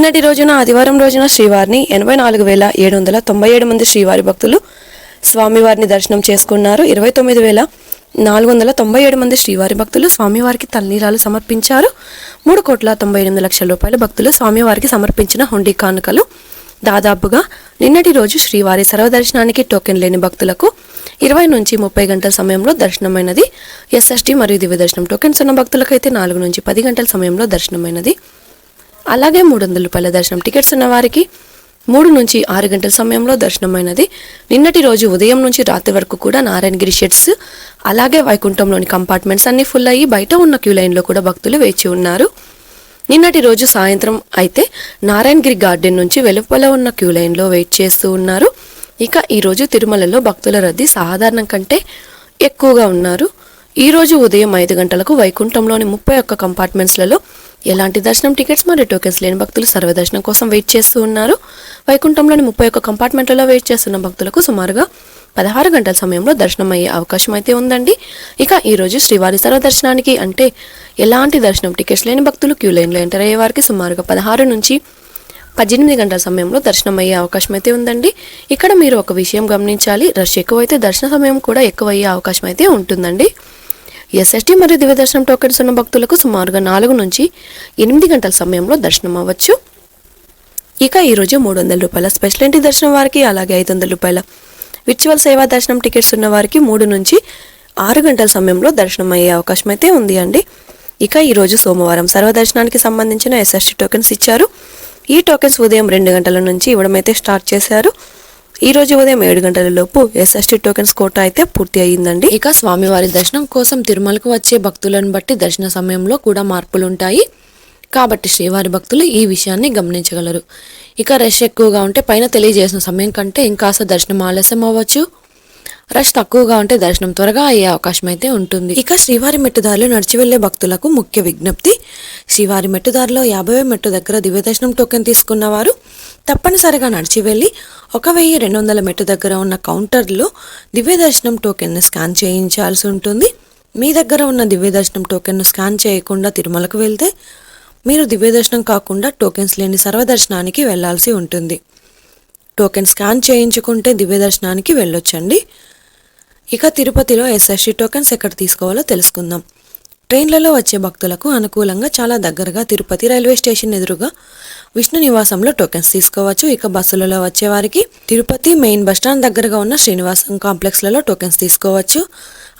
నిన్నటి రోజున ఆదివారం రోజున శ్రీవారిని ఎనభై నాలుగు వేల ఏడు వందల తొంభై ఏడు మంది శ్రీవారి భక్తులు స్వామివారిని దర్శనం చేసుకున్నారు. ఇరవై తొమ్మిది వేల నాలుగు వందల తొంభై ఏడు మంది శ్రీవారి భక్తులు స్వామివారికి తల్లీరాలు సమర్పించారు. మూడు కోట్ల తొంభై ఎనిమిది లక్షల రూపాయల భక్తులు స్వామివారికి సమర్పించిన హుండీ కానుకలు. దాదాపుగా నిన్నటి రోజు శ్రీవారి సర్వదర్శనానికి టోకెన్ లేని భక్తులకు ఇరవై నుంచి ముప్పై గంటల సమయంలో దర్శనమైనది. ఎస్ఎస్టీ మరియు దివ్య దర్శనం టోకెన్స్ ఉన్న భక్తులకైతే నాలుగు నుంచి పది గంటల సమయంలో దర్శనమైనది. అలాగే మూడు వందల రూపాయల దర్శనం టికెట్స్ ఉన్న వారికి మూడు నుంచి ఆరు గంటల సమయంలో దర్శనమైనది. నిన్నటి రోజు ఉదయం నుంచి రాత్రి వరకు కూడా నారాయణగిరి షెడ్స్ అలాగే వైకుంఠంలోని కంపార్ట్మెంట్స్ అన్నీ ఫుల్ అయ్యి బయట ఉన్న క్యూ లైన్లో కూడా భక్తులు వేచి ఉన్నారు. నిన్నటి రోజు సాయంత్రం అయితే నారాయణగిరి గార్డెన్ నుంచి వెలుపల ఉన్న క్యూ లైన్లో వెయిట్ చేస్తూ ఉన్నారు. ఇక ఈరోజు తిరుమలలో భక్తుల రద్దీ సాధారణం కంటే ఎక్కువగా ఉన్నారు. ఈ రోజు ఉదయం ఐదు గంటలకు వైకుంఠంలోని ముప్పై ఒక్క కంపార్ట్మెంట్స్లలో ఎలాంటి దర్శనం టికెట్స్ మరియు టోకెన్స్ లేని భక్తులు సర్వదర్శనం కోసం వెయిట్ చేస్తూ ఉన్నారు. వైకుంఠంలోని ముప్పై ఒక్క కంపార్ట్మెంట్లలో వెయిట్ చేస్తున్న భక్తులకు సుమారుగా పదహారు గంటల సమయంలో దర్శనం అయ్యే అవకాశం అయితే ఉందండి. ఇక ఈరోజు శ్రీవారి సర్వదర్శనానికి అంటే ఎలాంటి దర్శనం టికెట్స్ లేని భక్తులు క్యూ లైన్లో ఎంటర్ అయ్యే వారికి సుమారుగా పదహారు నుంచి పద్దెనిమిది గంటల సమయంలో దర్శనం అయ్యే అవకాశం అయితే ఉందండి. ఇక్కడ మీరు ఒక విషయం గమనించాలి. రష్ ఎక్కువైతే దర్శన సమయం కూడా ఎక్కువ అయ్యే అవకాశం అయితే ఉంటుందండి. ఎస్ఎస్టీ మరియు దివ్య దర్శనం టోకెన్స్ ఉన్న భక్తులకు సుమారుగా నాలుగు నుంచి ఎనిమిది గంటల సమయంలో దర్శనం అవ్వచ్చు. ఇక ఈరోజు మూడు వందల రూపాయల స్పెషల్ ఎంట్రీ దర్శనం వారికి అలాగే ఐదు వందల రూపాయల విర్చువల్ సేవా దర్శనం టికెట్స్ ఉన్న వారికి మూడు నుంచి ఆరు గంటల సమయంలో దర్శనం అయ్యే అవకాశం అయితే ఉంది అండి. ఇక ఈరోజు సోమవారం సర్వదర్శనానికి సంబంధించిన ఎస్ఎస్టీ టోకెన్స్ ఇచ్చారు. ఈ టోకెన్స్ ఉదయం రెండు గంటల నుంచి ఇవ్వడం అయితే స్టార్ట్ చేశారు. ఈ రోజు ఉదయం ఏడు గంటల లోపు ఎస్ఎస్టీ టోకెన్స్ కోట అయితే పూర్తి అయ్యిందండి. ఇక స్వామివారి దర్శనం కోసం తిరుమలకు వచ్చే భక్తులను బట్టి దర్శన సమయంలో కూడా మార్పులు ఉంటాయి కాబట్టి శ్రీవారి భక్తులు ఈ విషయాన్ని గమనించగలరు. ఇక రష్ ఎక్కువగా ఉంటే పైన తెలియజేసిన సమయం కంటే ఇంకాస్త దర్శనం ఆలస్యం అవ్వచ్చు. రష్ తక్కువగా ఉంటే దర్శనం త్వరగా అయ్యే అవకాశం అయితే ఉంటుంది. ఇక శ్రీవారి మెట్టుదారిలో నడిచి వెళ్ళే భక్తులకు ముఖ్య విజ్ఞప్తి. శ్రీవారి మెట్టుదారిలో యాభై మెట్టు దగ్గర దివ్య దర్శనం టోకెన్ తీసుకున్న వారు తప్పనిసరిగా నడిచి వెళ్ళి ఒక వెయ్యి రెండు వందల మెట్టు దగ్గర ఉన్న కౌంటర్లో దివ్య దర్శనం టోకెన్ను స్కాన్ చేయించాల్సి ఉంటుంది. మీ దగ్గర ఉన్న దివ్య దర్శనం టోకెన్ను స్కాన్ చేయకుండా తిరుమలకు వెళ్తే మీరు దివ్య దర్శనం కాకుండా టోకెన్స్ లేని సర్వదర్శనానికి వెళ్ళాల్సి ఉంటుంది. టోకెన్ స్కాన్ చేయించుకుంటే దివ్య దర్శనానికి వెళ్ళొచ్చండి. ఇక తిరుపతిలో ఎస్ఎస్టీ టోకెన్స్ ఎక్కడ తీసుకోవాలో తెలుసుకుందాం. ట్రైన్లలో వచ్చే భక్తులకు అనుకూలంగా చాలా దగ్గరగా తిరుపతి రైల్వే స్టేషన్ ఎదురుగా విష్ణు నివాసంలో టోకెన్స్ తీసుకోవచ్చు. ఇక బస్సులలో వచ్చేవారికి తిరుపతి మెయిన్ బస్టాండ్ దగ్గరగా ఉన్న శ్రీనివాసం కాంప్లెక్స్లలో టోకెన్స్ తీసుకోవచ్చు.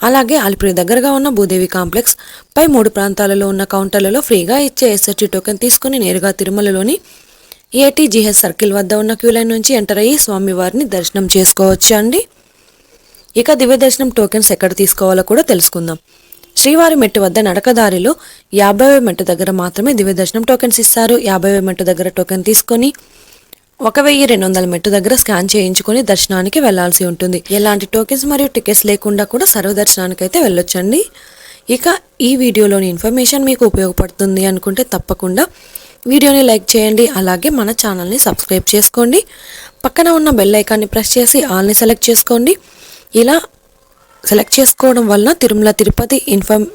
అలాగే అలిపిరి దగ్గరగా ఉన్న భూదేవి కాంప్లెక్స్ పై మూడు ప్రాంతాలలో ఉన్న కౌంటర్లలో ఫ్రీగా ఇచ్చే ఎస్ఎస్టీ టోకెన్ తీసుకుని నేరుగా తిరుమలలోని ఏటీజీహెచ్ సర్కిల్ వద్ద ఉన్న క్యూ లైన్ నుంచి ఎంటర్ అయ్యి స్వామివారిని దర్శనం చేసుకోవచ్చు అండి. ఇక దివ్యదర్శనం టోకెన్స్ ఎక్కడ తీసుకోవాలో కూడా తెలుసుకుందాం. శ్రీవారి మెట్టు వద్ద నడకదారిలో యాభై మెట్టు దగ్గర మాత్రమే దివ్యదర్శనం టోకెన్స్ ఇస్తారు. యాభై మెట్టు దగ్గర టోకెన్ తీసుకొని ఒక వెయ్యి రెండు వందల మెట్టు దగ్గర స్కాన్ చేయించుకొని దర్శనానికి వెళ్ళాల్సి ఉంటుంది. ఎలాంటి టోకెన్స్ మరియు టికెట్స్ లేకుండా కూడా సర్వదర్శనానికి అయితే వెళ్ళొచ్చండి. ఇక ఈ వీడియోలోని ఇన్ఫర్మేషన్ మీకు ఉపయోగపడుతుంది అనుకుంటే తప్పకుండా వీడియోని లైక్ చేయండి. అలాగే మన ఛానల్ని సబ్స్క్రైబ్ చేసుకోండి. పక్కన ఉన్న బెల్ ఐకాన్ని ప్రెస్ చేసి ఆల్ని సెలెక్ట్ చేసుకోండి. ఇలా సెలెక్ట్ చేసుకోవడం వలన తిరుమల తిరుపతి ఇన్ఫర్మ్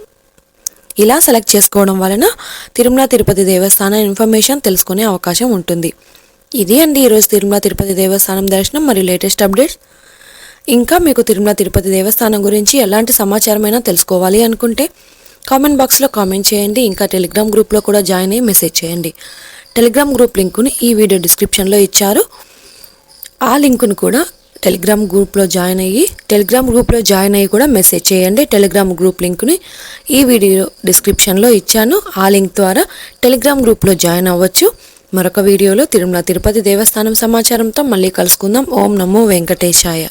ఇలా సెలెక్ట్ చేసుకోవడం వలన తిరుమల తిరుపతి దేవస్థానం ఇన్ఫర్మేషన్ తెలుసుకునే అవకాశం ఉంటుంది. ఇది అండి ఈరోజు తిరుమల తిరుపతి దేవస్థానం దర్శనం మరియు లేటెస్ట్ అప్డేట్స్ ఇంకా మీకు తిరుమల తిరుపతి దేవస్థానం గురించి ఎలాంటి సమాచారమైనా తెలుసుకోవాలి అనుకుంటే కామెంట్ బాక్స్లో కామెంట్ చేయండి. ఇంకా టెలిగ్రామ్ గ్రూప్లో కూడా జాయిన్ అయ్యి మెసేజ్ చేయండి. టెలిగ్రామ్ గ్రూప్ లింకుని ఈ వీడియో డిస్క్రిప్షన్లో ఇచ్చారు. ఆ లింకును కూడా టెలిగ్రామ్ గ్రూప్లో జాయిన్ అయ్యి టెలిగ్రామ్ గ్రూప్లో జాయిన్ అయ్యి కూడా మెసేజ్ చేయండి. టెలిగ్రామ్ గ్రూప్ లింక్ని ఈ వీడియో డిస్క్రిప్షన్లో ఇచ్చాను. ఆ లింక్ ద్వారా టెలిగ్రామ్ గ్రూప్లో జాయిన్ అవ్వచ్చు. మరొక వీడియోలో తిరుమల తిరుపతి దేవస్థానం సమాచారంతో మళ్ళీ కలుసుకుందాం. ఓం నమో వెంకటేశాయ.